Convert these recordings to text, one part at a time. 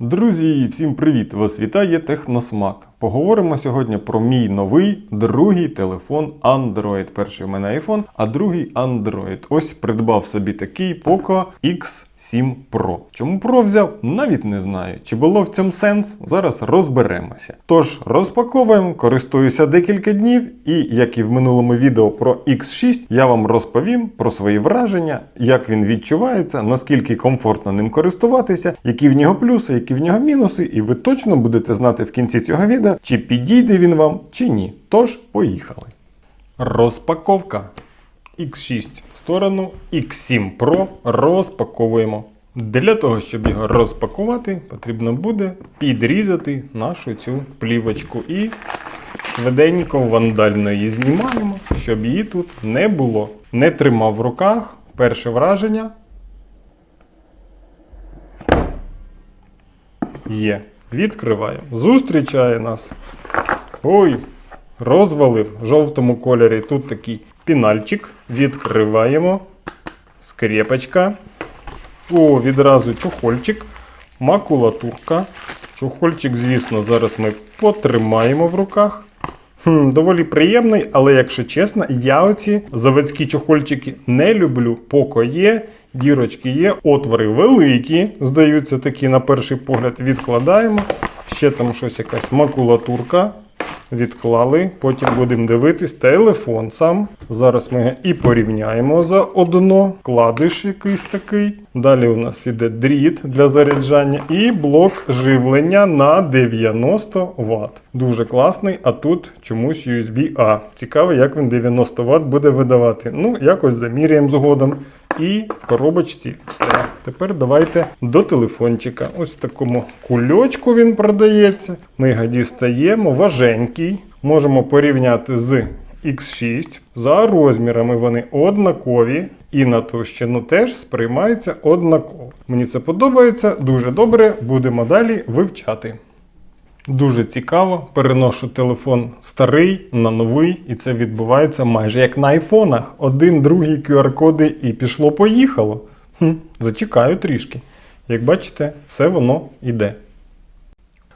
Друзі, всім привіт! Вас вітає Техносмак. Поговоримо сьогодні про мій новий другий телефон Android. Перший у мене iPhone, а другий Android. Ось придбав собі такий Poco X7 Pro. Чому Pro взяв? Навіть не знаю. Чи було в цьому сенс? Зараз розберемося. Тож розпаковуємо, користуюся декілька днів, і як і в минулому відео про X6, я вам розповім про свої враження, як він відчувається, наскільки комфортно ним користуватися, які в нього плюси, які в нього мінуси, і ви точно будете знати в кінці цього відео, чи підійде він вам, чи ні. Тож, поїхали. Розпаковка. X6 в сторону, X7 Pro розпаковуємо. Для того, щоб його розпакувати, потрібно буде підрізати нашу цю плівочку і швиденько вандально її знімаємо, щоб її тут не було. Не тримав в руках. Перше враження. Є. Відкриваємо. Зустрічає нас. Ой, розвалив в жовтому кольорі. Тут такий пінальчик. Відкриваємо. Скрепочка. О, відразу чохольчик. Макулатурка. Чохольчик, звісно, зараз ми потримаємо в руках. Хм, доволі приємний, але якщо чесно, я оці заводські чохольчики не люблю. Поко є, дірочки є, отвори великі, здаються такі на перший погляд. Відкладаємо. Ще там щось якась макулатурка. Відклали, потім будемо дивитись телефон сам. Зараз ми і порівняємо заодно. Кладиш якийсь такий. Далі у нас іде дріт для заряджання і блок живлення на 90 Вт. Дуже класний, а тут чомусь USB-A. Цікаво, як він 90 Вт буде видавати. Ну, якось заміряємо згодом. І в коробочці все. Тепер давайте до телефончика. Ось в такому кульочку він продається. Ми його дістаємо, важенький. Можемо порівняти з X6. За розмірами вони однакові. І на товщину теж сприймаються однаково. Мені це подобається, дуже добре. Будемо далі вивчати. Дуже цікаво, переношу телефон старий на новий, і це відбувається майже як на айфонах. Один, другий QR-коди і пішло-поїхало. Хм, Зачекаю трішки. Як бачите, все воно йде.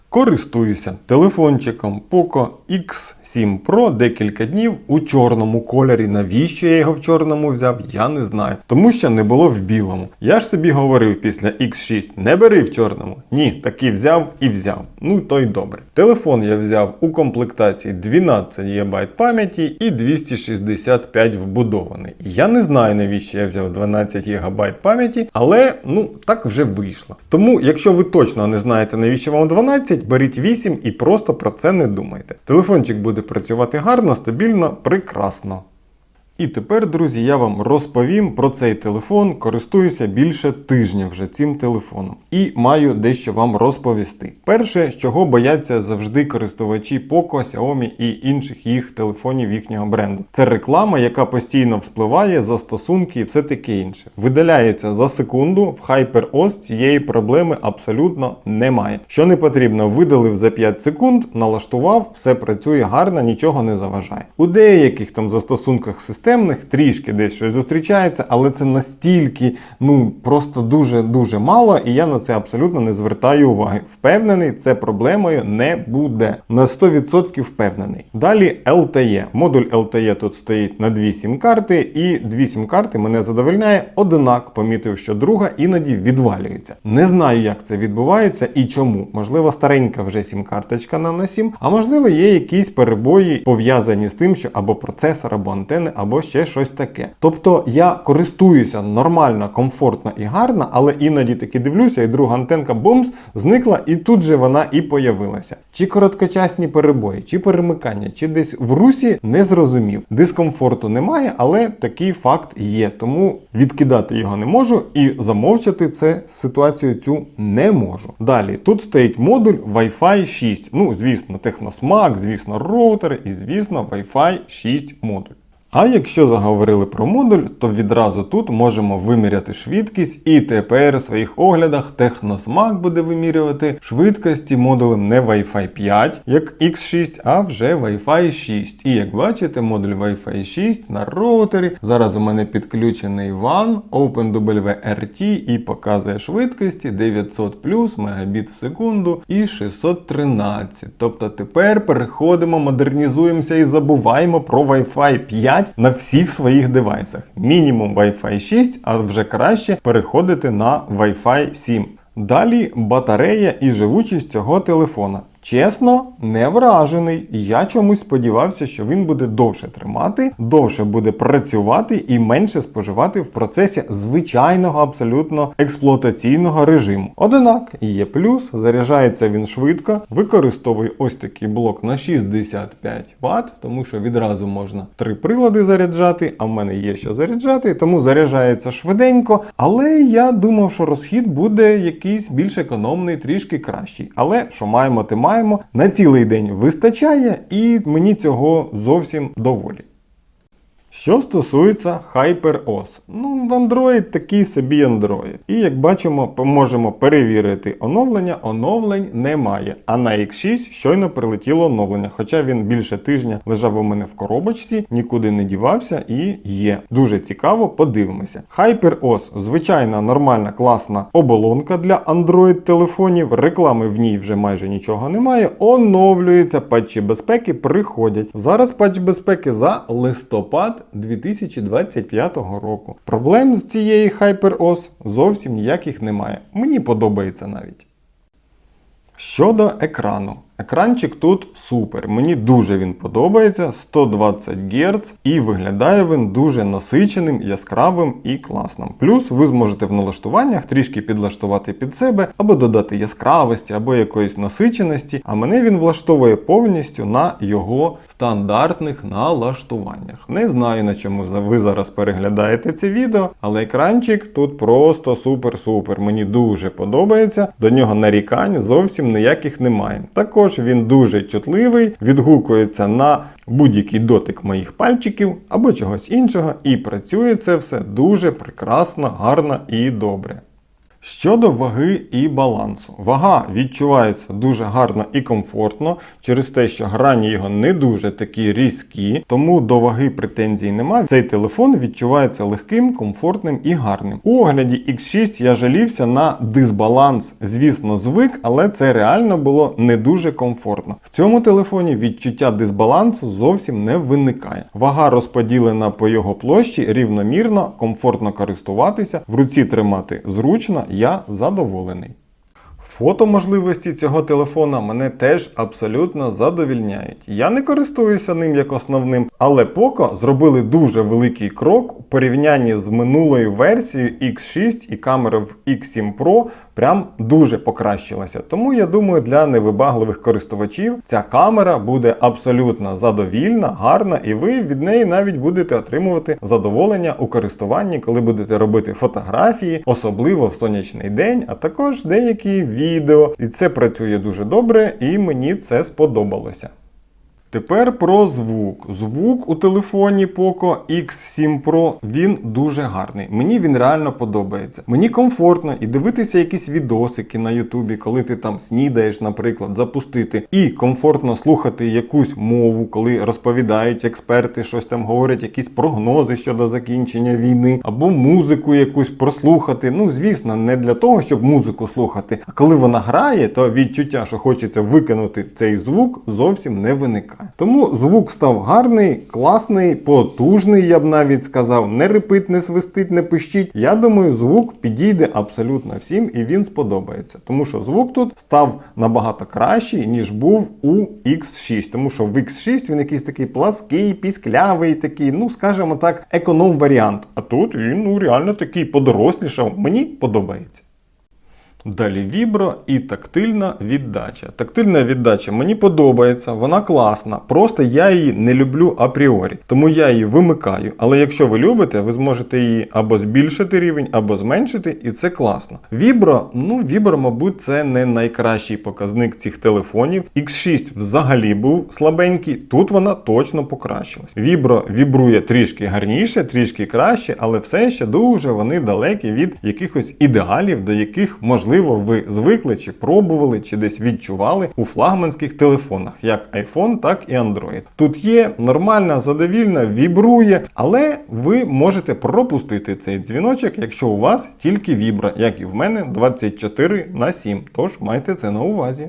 Користуюся телефончиком Poco X7 Pro декілька днів у чорному кольорі. Навіщо я його в чорному взяв, я не знаю. Тому що не було в білому. Я ж собі говорив після X6 не бери в чорному. Ні, таки взяв і взяв. Ну то й добре. Телефон я взяв у комплектації 12 ГБ пам'яті і 265 вбудований. Я не знаю, навіщо я взяв 12 ГБ пам'яті, але ну так вже вийшло. Тому, якщо ви точно не знаєте, навіщо вам 12, беріть 8 і просто про це не думайте. Телефончик буде працювати гарно, стабільно, прекрасно. І тепер, друзі, я вам розповім про цей телефон. Користуюся більше тижня вже цим телефоном. І маю дещо вам розповісти. Перше, чого бояться завжди користувачі Poco, Xiaomi і інших їх телефонів їхнього бренду. Це реклама, яка постійно вспливає, застосунки і все таке інше. Видаляється за секунду, в HyperOS цієї проблеми абсолютно немає. Що не потрібно, видалив за 5 секунд, налаштував, все працює гарно, нічого не заважає. У деяких там застосунках системних трішки десь щось зустрічається, але це настільки, ну просто дуже-дуже мало, і я на це абсолютно не звертаю уваги. Впевнений, це проблемою не буде. На 100% впевнений. Далі LTE. Модуль LTE тут стоїть на дві сім-карти, і дві сім-карти мене задовольняє. Одинак помітив, що друга іноді відвалюється. Не знаю, як це відбувається і чому. Можливо, старенька вже сім-карточка на на 7, а можливо, є якісь перебої пов'язані з тим, що або процесор, або антени, або ще щось таке. Тобто я користуюся нормально, комфортно і гарно, але іноді таки дивлюся, і друга антенка бумс зникла, і тут же вона і появилася. Чи короткочасні перебої, чи перемикання, чи десь в русі не зрозумів. Дискомфорту немає, але такий факт є. Тому відкидати його не можу і замовчати це ситуацію цю не можу. Далі тут стоїть модуль Wi-Fi 6. Ну, звісно, техносмак, звісно, роутер і звісно, Wi-Fi 6 модуль. А якщо заговорили про модуль, то відразу тут можемо виміряти швидкість, і тепер у своїх оглядах Техносмак буде вимірювати швидкості модулем не Wi-Fi 5, як X6, а вже Wi-Fi 6. І як бачите, модуль Wi-Fi 6 на роутері. Зараз у мене підключений WAN, OpenWRT і показує швидкості 900 плюс мегабіт в секунду і 613. Тобто тепер переходимо, модернізуємося і забуваємо про Wi-Fi 5 на всіх своїх девайсах. Мінімум Wi-Fi 6, а вже краще переходити на Wi-Fi 7. Далі батарея і живучість цього телефона. Чесно, не вражений. Я чомусь сподівався, що він буде довше тримати, довше буде працювати і менше споживати в процесі звичайного абсолютно експлуатаційного режиму. Однак є плюс, заряджається він швидко, використовує ось такий блок на 65 Вт, тому що відразу можна три прилади заряджати, а в мене є що заряджати, тому заряджається швиденько. Але я думав, що розхід буде якийсь більш економний, трішки кращий. Але що маємо, те маємо. На цілий день вистачає, і мені цього зовсім доволі. Що стосується HyperOS, ну Android такий собі Android. І як бачимо, можемо перевірити оновлення. Оновлень немає. А на X6 щойно прилетіло оновлення. Хоча він більше тижня лежав у мене в коробочці, нікуди не дівався і є. Дуже цікаво, подивимося. HyperOS звичайна нормальна класна оболонка для Android телефонів. Реклами в ній вже майже нічого немає. Оновлюється, патчі безпеки приходять. Зараз патч безпеки за листопад. 2025 року. Проблем з цієї HyperOS зовсім ніяких немає. Мені подобається навіть. Щодо екрану. Екранчик тут супер. Мені дуже він подобається. 120 Гц і виглядає він дуже насиченим, яскравим і класним. Плюс ви зможете в налаштуваннях трішки підлаштувати під себе, або додати яскравості, або якоїсь насиченості. А мене він влаштовує повністю на його стандартних налаштуваннях. Не знаю на чому ви зараз переглядаєте це відео, але екранчик тут просто супер-супер. Мені дуже подобається. До нього нарікань зовсім ніяких немає. Також він дуже чутливий, відгукується на будь-який дотик моїх пальчиків або чогось іншого, і працює це все дуже прекрасно, гарно і добре. Щодо ваги і балансу. Вага відчувається дуже гарно і комфортно через те, що грані його не дуже такі різкі, тому до ваги претензій немає. Цей телефон відчувається легким, комфортним і гарним. У огляді X6 я жалівся на дисбаланс. Звісно, звик, але це реально було не дуже комфортно. В цьому телефоні відчуття дисбалансу зовсім не виникає. Вага розподілена по його площі рівномірно, комфортно користуватися, в руці тримати зручно я задоволений. Фотоможливості цього телефона мене теж абсолютно задовільняють. Я не користуюся ним як основним, але Poco зробили дуже великий крок у порівнянні з минулою версією X6 і камера в X7 Pro прям дуже покращилася. Тому я думаю, для невибагливих користувачів ця камера буде абсолютно задовільна, гарна, і ви від неї навіть будете отримувати задоволення у користуванні, коли будете робити фотографії, особливо в сонячний день, а також деякі відео. І це працює дуже добре, і мені це сподобалося. Тепер про звук. Звук у телефоні Poco X7 Pro він дуже гарний. Мені він реально подобається. Мені комфортно і дивитися якісь відосики на Ютубі, коли ти там снідаєш, наприклад, запустити, і комфортно слухати якусь мову, коли розповідають експерти, щось там говорять, якісь прогнози щодо закінчення війни, або музику якусь прослухати. Ну, звісно, не для того, щоб музику слухати. А коли вона грає, то відчуття, що хочеться викинути цей звук, зовсім не виникає. Тому звук став гарний, класний, потужний, я б навіть сказав. Не репить, не свистить, не пищить. Я думаю, звук підійде абсолютно всім і він сподобається. Тому що звук тут став набагато кращий, ніж був у X6. Тому що в X6 він якийсь такий плаский, пісклявий, такий, ну скажімо так, економ варіант. А тут він ну реально такий подорослішав. Мені подобається. Далі вібро і тактильна віддача. Тактильна віддача мені подобається, вона класна. Просто я її не люблю апріорі. Тому я її вимикаю. Але якщо ви любите, ви зможете її або збільшити рівень, або зменшити, і це класно. Вібро, ну вібро, мабуть, це не найкращий показник цих телефонів. X6 взагалі був слабенький, тут вона точно покращилась. Вібро вібрує трішки гарніше, трішки краще, але все ще дуже вони далекі від якихось ідеалів, до яких можливо ви звикли чи пробували, чи десь відчували у флагманських телефонах, як iPhone, так і Android. Тут є нормальна, задовільна, вібрує, але ви можете пропустити цей дзвіночок, якщо у вас тільки вібра, як і в мене 24 на 7. Тож майте це на увазі.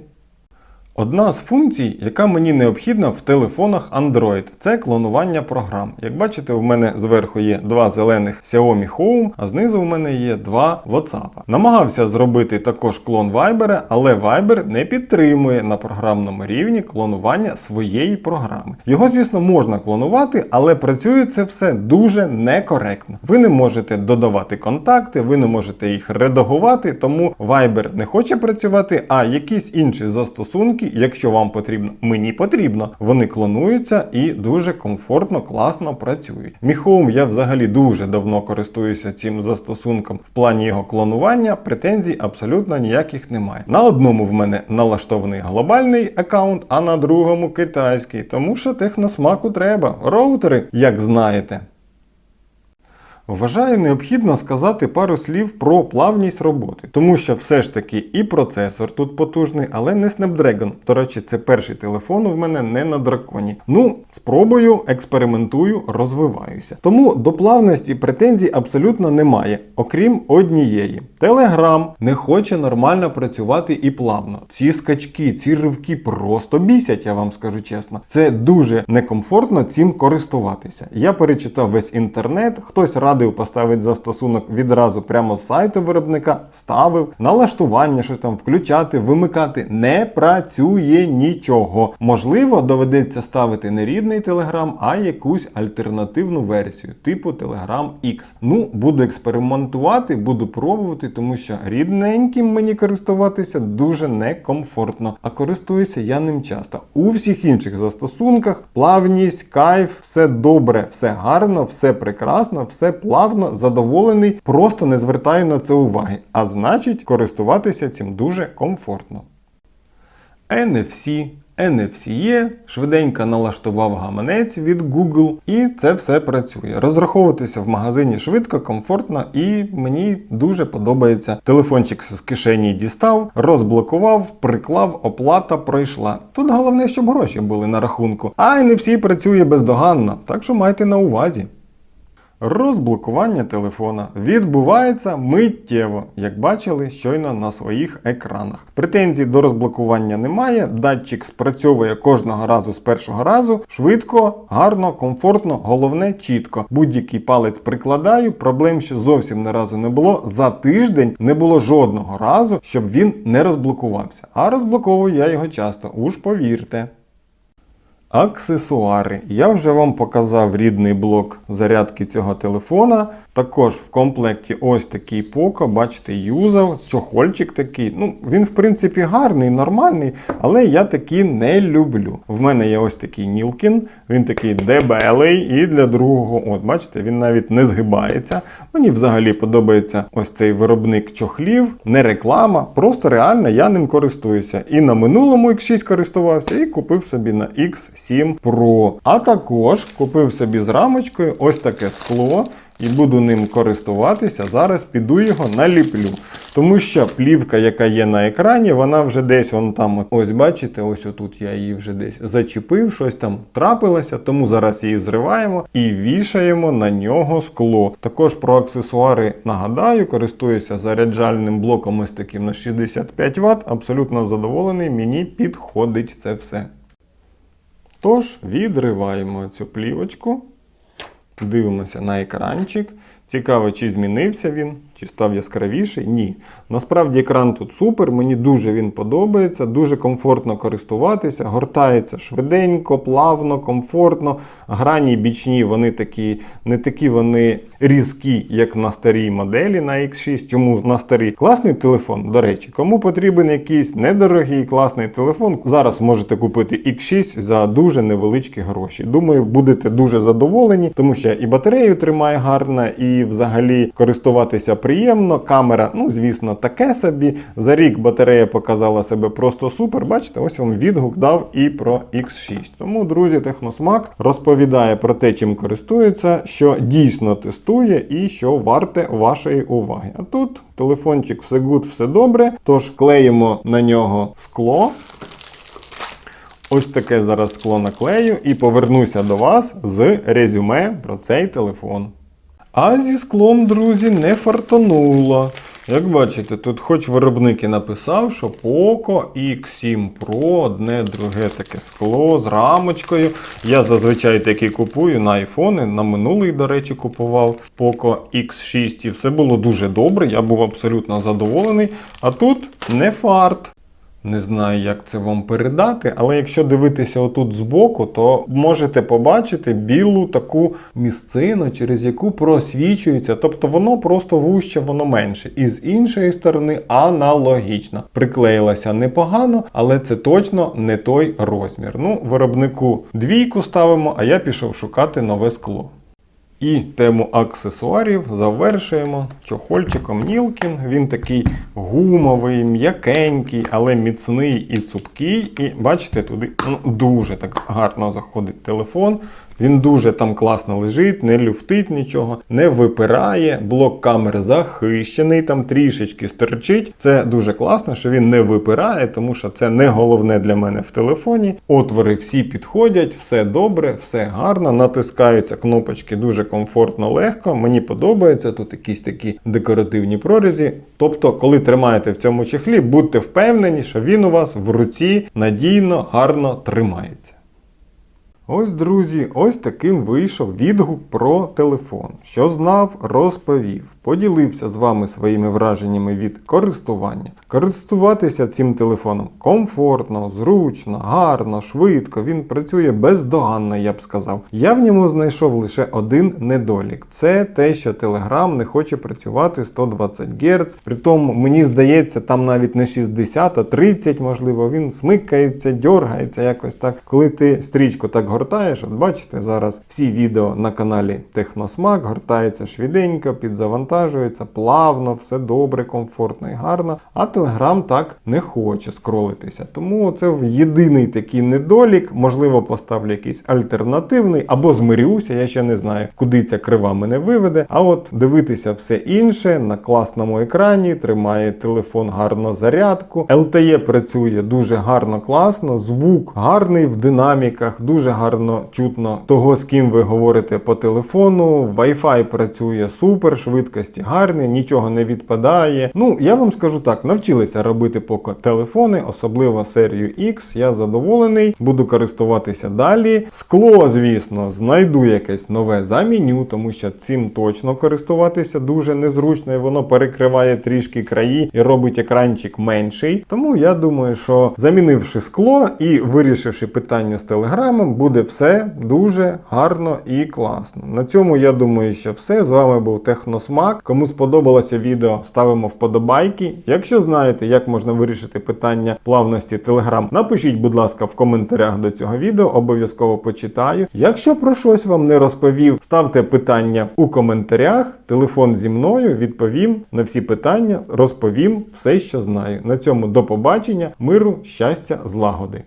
Одна з функцій, яка мені необхідна в телефонах Android, це клонування програм. Як бачите, у мене зверху є два зелених Xiaomi Home, а знизу у мене є два WhatsApp. Намагався зробити також клон Viber, але Viber не підтримує на програмному рівні клонування своєї програми. Його, звісно, можна клонувати, але працює це все дуже некоректно. Ви не можете додавати контакти, ви не можете їх редагувати, тому Viber не хоче працювати, а якісь інші застосунки якщо вам потрібно, мені потрібно, вони клонуються і дуже комфортно, класно працюють. Home я взагалі дуже давно користуюся цим застосунком в плані його клонування. Претензій абсолютно ніяких немає. На одному в мене налаштований глобальний аккаунт, а на другому китайський, тому що техносмаку треба. Роутери, як знаєте. Вважаю необхідно сказати пару слів про плавність роботи, тому що все ж таки і процесор тут потужний, але не Snapdragon. До речі, це перший телефон у мене не на драконі. Ну, спробую, експериментую, розвиваюся. Тому до плавності претензій абсолютно немає, окрім однієї. Telegram не хоче нормально працювати і плавно. Ці скачки, ці ривки просто бісять, я вам скажу чесно. Це дуже некомфортно цим користуватися. Я перечитав весь інтернет, хтось радив поставити застосунок відразу прямо з сайту виробника, ставив, налаштування, щось там включати, вимикати. Не працює нічого. Можливо, доведеться ставити не рідний Telegram, а якусь альтернативну версію, типу Telegram X. Ну, буду експериментувати, буду пробувати, тому що рідненьким мені користуватися дуже некомфортно. А користуюся я ним часто. У всіх інших застосунках плавність, кайф, все добре, все гарно, все прекрасно, все плавно, задоволений, просто не звертаю на це уваги. А значить, користуватися цим дуже комфортно. NFC, NFC, швиденько налаштував гаманець від Google, і це все працює. Розраховуватися в магазині швидко, комфортно, і мені дуже подобається. Телефончик з кишені дістав, розблокував, приклав, оплата пройшла. Тут головне, щоб гроші були на рахунку. А NFC працює бездоганно, так що майте на увазі. Розблокування телефона відбувається миттєво, як бачили щойно на своїх екранах. Претензій до розблокування немає. Датчик спрацьовує кожного разу з першого разу. Швидко, гарно, комфортно, головне чітко. Будь-який палець прикладаю, проблем ще зовсім не разу не було. За тиждень не було жодного разу, щоб він не розблокувався. А розблоковую я його часто, уж повірте. Аксесуари. Я вже вам показав рідний блок зарядки цього телефона. Також в комплекті ось такий поко, бачите, юзав, чохольчик такий. Ну, він, в принципі, гарний, нормальний, але я такі не люблю. В мене є ось такий Нілкін, він такий дебелий і для другого, от бачите, він навіть не згибається. Мені взагалі подобається ось цей виробник чохлів, не реклама, просто реально я ним користуюся. І на минулому X6 користувався, і купив собі на X7 Pro. А також купив собі з рамочкою ось таке скло і буду ним користуватися. Зараз піду його наліплю. Тому що плівка, яка є на екрані, вона вже десь вон там, ось бачите, ось отут я її вже десь зачепив, щось там трапилося, тому зараз її зриваємо і вішаємо на нього скло. Також про аксесуари нагадаю, користуюся заряджальним блоком ось таким на 65 Вт. Абсолютно задоволений, мені підходить це все. Тож, відриваємо цю плівочку. Дивимося на екранчик. Цікаво, чи змінився він, чи став яскравіший. Ні. Насправді екран тут супер, мені дуже він подобається, дуже комфортно користуватися, гортається швиденько, плавно, комфортно. Грані бічні, вони такі, не такі вони різкі, як на старій моделі на X6. Чому на старій? Класний телефон, до речі, кому потрібен якийсь недорогий класний телефон, зараз можете купити X6 за дуже невеличкі гроші. Думаю, будете дуже задоволені, тому що і батарею тримає гарно, і взагалі користуватися приємно. Камера, ну звісно, таке собі. За рік батарея показала себе просто супер. Бачите, ось вам відгук дав і про X6. Тому, друзі, Техносмак розповідає про те, чим користується, що дійсно тестує і що варте вашої уваги. А тут телефончик все гуд, все добре. Тож клеїмо на нього скло. Ось таке зараз скло наклею і повернуся до вас з резюме про цей телефон. А зі склом, друзі, не фартануло. Як бачите, тут хоч виробник і написав, що Poco X7 Pro, одне друге таке скло з рамочкою. Я зазвичай такі купую на айфони. На минулий, до речі, купував Poco X6 і все було дуже добре. Я був абсолютно задоволений. А тут не фарт. Не знаю, як це вам передати, але якщо дивитися отут збоку, то можете побачити білу таку місцину, через яку просвічується. Тобто воно просто вуще, воно менше. І з іншої сторони аналогічно. Приклеїлася непогано, але це точно не той розмір. Ну, виробнику двійку ставимо, а я пішов шукати нове скло. І тему аксесуарів завершуємо чохольчиком Нілкін. Він такий гумовий, м'якенький, але міцний і цупкий. І бачите, туди ну, дуже так гарно заходить телефон. Він дуже там класно лежить, не люфтить нічого, не випирає. Блок камери захищений, там трішечки стерчить. Це дуже класно, що він не випирає, тому що це не головне для мене в телефоні. Отвори всі підходять, все добре, все гарно. Натискаються кнопочки дуже комфортно, легко. Мені подобається. Тут якісь такі декоративні прорізі. Тобто, коли тримаєте в цьому чехлі, будьте впевнені, що він у вас в руці надійно, гарно тримається. Ось, друзі, ось таким вийшов відгук про телефон. Що знав, розповів. Поділився з вами своїми враженнями від користування. Користуватися цим телефоном комфортно, зручно, гарно, швидко. Він працює бездоганно, я б сказав. Я в ньому знайшов лише один недолік: це те, що Telegram не хоче працювати 120 Гц. Притому, мені здається, там навіть не 60, а 30, можливо, він смикається, дергається якось так. Коли ти стрічку так гортаєш, от бачите, зараз всі відео на каналі Техносмак гортається швиденько, підзавантажується, плавно, все добре, комфортно і гарно. А Telegram так не хоче скролитися. Тому це єдиний такий недолік. Можливо, поставлю якийсь альтернативний або змирюся, я ще не знаю, куди ця крива мене виведе. А от дивитися все інше на класному екрані, тримає телефон гарно зарядку. LTE працює дуже гарно, класно, звук гарний в динаміках, дуже гарно чутно того, з ким ви говорите по телефону. Wi-Fi працює супер, швидкості гарні, нічого не відпадає. Ну, я вам скажу так, навчилися робити поки телефони, особливо серію X. Я задоволений, буду користуватися далі. Скло, звісно, знайду якесь нове заміню, тому що цим точно користуватися дуже незручно, і воно перекриває трішки краї і робить екранчик менший. Тому я думаю, що замінивши скло і вирішивши питання з телеграмом, буде все дуже гарно і класно. На цьому я думаю, що все. З вами був Техносмак. Кому сподобалося відео, ставимо вподобайки. Якщо знаєте, як можна вирішити питання плавності Telegram, напишіть, будь ласка, в коментарях до цього відео, обов'язково почитаю. Якщо про щось вам не розповів, ставте питання у коментарях. Телефон зі мною відповім на всі питання, розповім все, що знаю. На цьому до побачення, миру, щастя, злагоди.